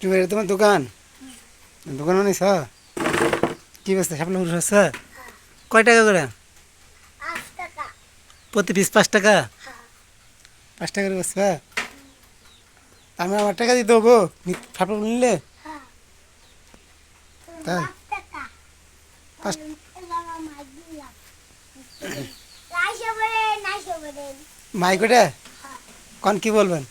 তুমি এটা তোমার দোকান? দোকান বানিয়েছ কি বেচতে সাপলা পুরুষ আছে কয় টাকা করে? প্রতি পিস পাঁচ টাকা? হ্যাঁ পাঁচ টাকা করে বেচবা আমি আমার টাকা দিতে হব সাপলা নিলে? হ্যাঁ। তাই? পাঁচ টাকা। পাঁচ এবার মাছ দিলাম নাইশো বলে নাইশো বলে মাই কোটে হ্যাঁ। কন কি বলবেন?